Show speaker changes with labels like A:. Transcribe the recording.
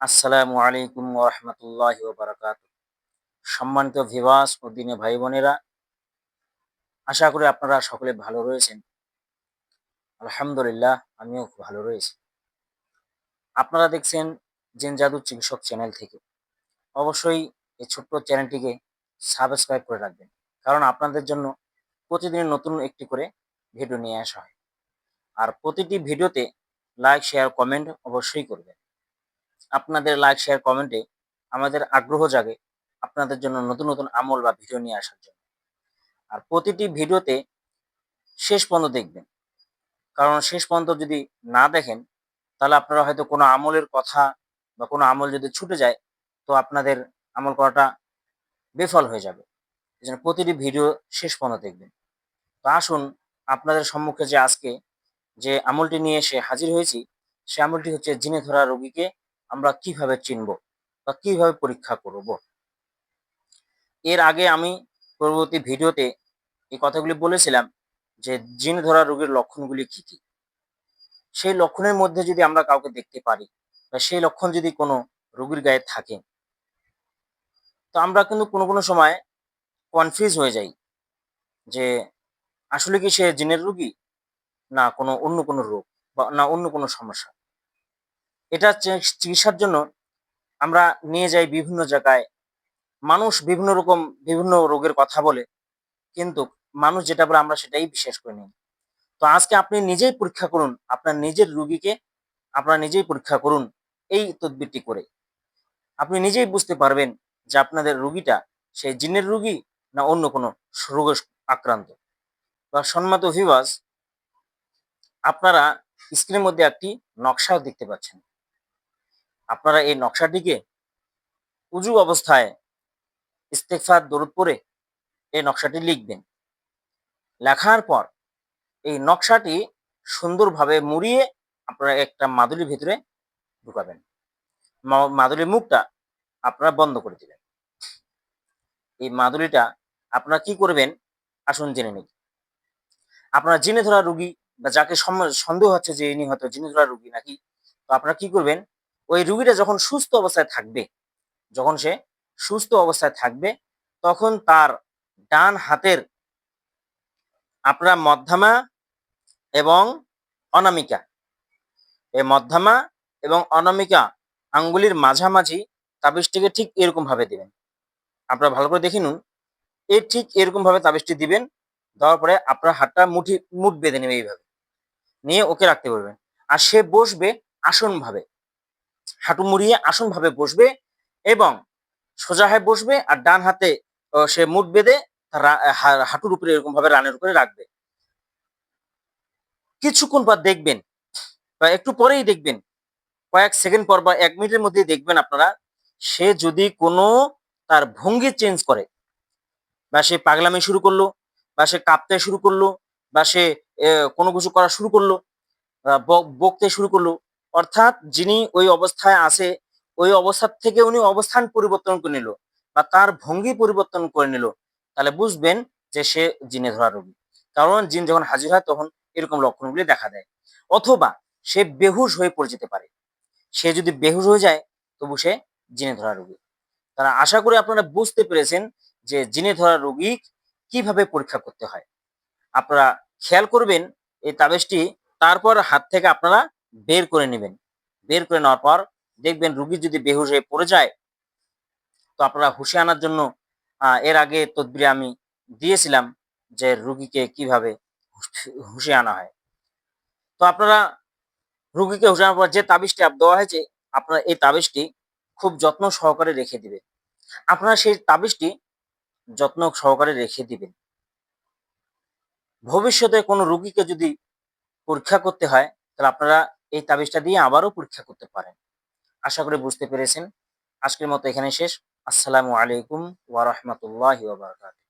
A: আসসালামু আলাইকুম ওরহমতুল্লাহ বারাকাত সম্মানিত ভিবাস ও দিনে ভাই বোনেরা, আশা করি আপনারা সকলে ভালো রয়েছেন। আলহামদুলিল্লাহ, আমিও খুব ভালো রয়েছি। আপনারা দেখছেন জেন জাদু চিকিৎসক চ্যানেল থেকে। অবশ্যই এই ছোট্ট চ্যানেলটিকে সাবস্ক্রাইব করে রাখবেন, কারণ আপনাদের জন্য প্রতিদিন নতুন একটি করে ভিডিও নিয়ে আসা হয়। আর প্রতিটি ভিডিওতে লাইক শেয়ার কমেন্ট অবশ্যই করবেন। আপনাদের লাইক শেয়ার কমেন্টে আমাদের আগ্রহ জাগে আপনাদের জন্য নতুন নতুন আমল বা ভিডিও নিয়ে আসার জন্য। আর প্রতিটি ভিডিওতে শেষ পর্যন্ত দেখবেন। কারণ শেষ পর্যন্ত যদি না দেখেন, তাহলে আপনারা হয়তো কোনো আমলের কথা বা কোনো আমল যদি ছুটে যায়, তো আপনাদের আমল করাটা বেফল হয়ে যাবে। এই জন্য প্রতিটি ভিডিও শেষ পর্যন্ত দেখবেন। তো আসুন আপনাদের সম্মুখে যে আজকে যে আমলটি নিয়ে এসে হাজির হয়েছি, সে আমলটি হচ্ছে জিনে ধরা রোগীকে আমরা কীভাবে চিনব বা কীভাবে পরীক্ষা করব? এর আগে আমি পরবর্তী ভিডিওতে এই কথাগুলি বলেছিলাম যে জিন ধরা রোগের লক্ষণগুলি কি কি? সেই লক্ষণের মধ্যে যদি আমরা কাউকে দেখতে পারি বা সেই লক্ষণ যদি কোনো রোগীর গায়ে থাকে, তো আমরা কিন্তু কোনো কোনো সময় কনফিউজ হয়ে যাই যে আসলে কি সে জিনের রোগী? না কোনো অন্য কোনো রোগ বা না অন্য কোনো সমস্যা। এটা চিকিৎসার জন্য আমরা নিয়ে যাই বিভিন্ন জায়গায়। মানুষ বিভিন্ন রকম বিভিন্ন রোগের কথা বলে, কিন্তু মানুষ যেটা বলে আমরা সেটাই বিশ্বাস করে নিই। তো আজকে আপনি নিজেই পরীক্ষা করুন, আপনার নিজের রুগীকে আপনারা নিজেই পরীক্ষা করুন এই তদবিরটি করে। আপনি নিজেই বুঝতে পারবেন যে আপনাদের রুগীটা সেই জিনের রুগী না অন্য কোনো রোগে আক্রান্ত। বা সম্মত ভিবাস আপনারা স্ক্রিনের মধ্যে একটি নকশাও দেখতে পাচ্ছেন। আপনারা এই নকশাটিকে উজু অবস্থায় ইস্তেকফার দরুদ পরে এই নকশাটি লিখবেন। লেখার পর এই নকশাটি সুন্দরভাবে মুড়িয়ে আপনারা একটা মাদুলির ভিতরে ঢুকাবেন। মাদুলির মুখটা আপনারা বন্ধ করে দিবেন। এই মাদুলিটা আপনারা কি করবেন? আসুন জেনে নিন আপনারা জেনে ধরা রুগী বা যাকে সন্দেহ হচ্ছে যে ইনি হয়তো জেনে ধরা রুগী নাকি, তো আপনারা কি করবেন? ওই রুগীটা যখন সুস্থ অবস্থায় থাকবে, যখন সে সুস্থ অবস্থায় থাকবে, তখন তার ডান হাতের আপনার মধ্যমা এবং অনামিকা। এই মধ্যমা এবং অনামিকা আঙ্গুলির মাঝামাঝি তাবিজটিকে ঠিক এরকম ভাবে দিবেন। আপনারা ভালো করে দেখে নুন এর ঠিক এরকম ভাবে তাবিজটি দিবেন, দেওয়ার পরে আপনার হাতটা মুঠি, মুঠ বেঁধে নেবে এইভাবে। নিয়ে ওকে রাখতে পারবেন আর সে বসবে আসন ভাবে হাঁটু মুড়িয়ে আসন ভাবে বসবে এবং সোজা হয়ে বসবে আর ডান হাতে সে মুঠ বেঁধে হাঁটুর উপরে এরকম ভাবে রানের উপরে রাখবে। কিছুক্ষণ পর দেখবেন, বা একটু পরেই দেখবেন, কয়েক সেকেন্ড পর বা এক মিনিটের মধ্যে দেখবেন আপনারা, সে যদি কোনো তার ভঙ্গি চেঞ্জ করে, বা সে পাগলামি শুরু করল, বা সে কাঁপতে শুরু করল, বা সে কোনো কিছু করা শুরু করল বকতে শুরু করল অর্থাৎ যিনি ওই অবস্থায় আছে, ওই অবস্থা থেকে উনি অবস্থান পরিবর্তন করে নিল বা তার ভঙ্গি পরিবর্তন করে নিল, তাহলে বুঝবেন যে সে জিনে ধরা রোগী। কারণ জিন যখন হাজির হয় তখন এরকম লক্ষণগুলি দেখা দেয়। অথবা সে বেহুশ হয়ে পড়ে যেতে পারে। সে যদি বেহুশ হয়ে যায়, তবু সে জিনে ধরা রোগী। তারা আশা করি আপনারা বুঝতে পেরেছেন যে জিনে ধরা রোগী কীভাবে পরীক্ষা করতে হয়। আপনারা খেয়াল করবেন এই তাবেজটি, তারপর হাত থেকে আপনারা বের করে নেবেন। বের করে নেওয়ার পর দেখবেন রুগী যদি বেহুশ হয়ে পড়ে যায়, তো আপনারা হুশে আনার জন্য এর আগে তদবিরে আমি দিয়েছিলাম যে রুগীকে কীভাবে হুশে আনা হয়। তো আপনারা রুগীকে হুশে আনার পর যে তাবিজটি দেওয়া হয়েছে, আপনারা এই তাবিজটি খুব যত্ন সহকারে রেখে দিবেন। আপনারা সেই তাবিজটি যত্ন সহকারে রেখে দিবেন। ভবিষ্যতে কোনো রুগীকে যদি পরীক্ষা করতে হয়, তাহলে আপনারা এই তাবিজটা দিয়ে আবারও পরীক্ষা করতে পারেন। আশা করি বুঝতে পেরেছেন। আজকের মতো এখানে শেষ। আসসালামু আলাইকুম ওয়া রাহমাতুল্লাহি ওয়া বারাকাতুহু।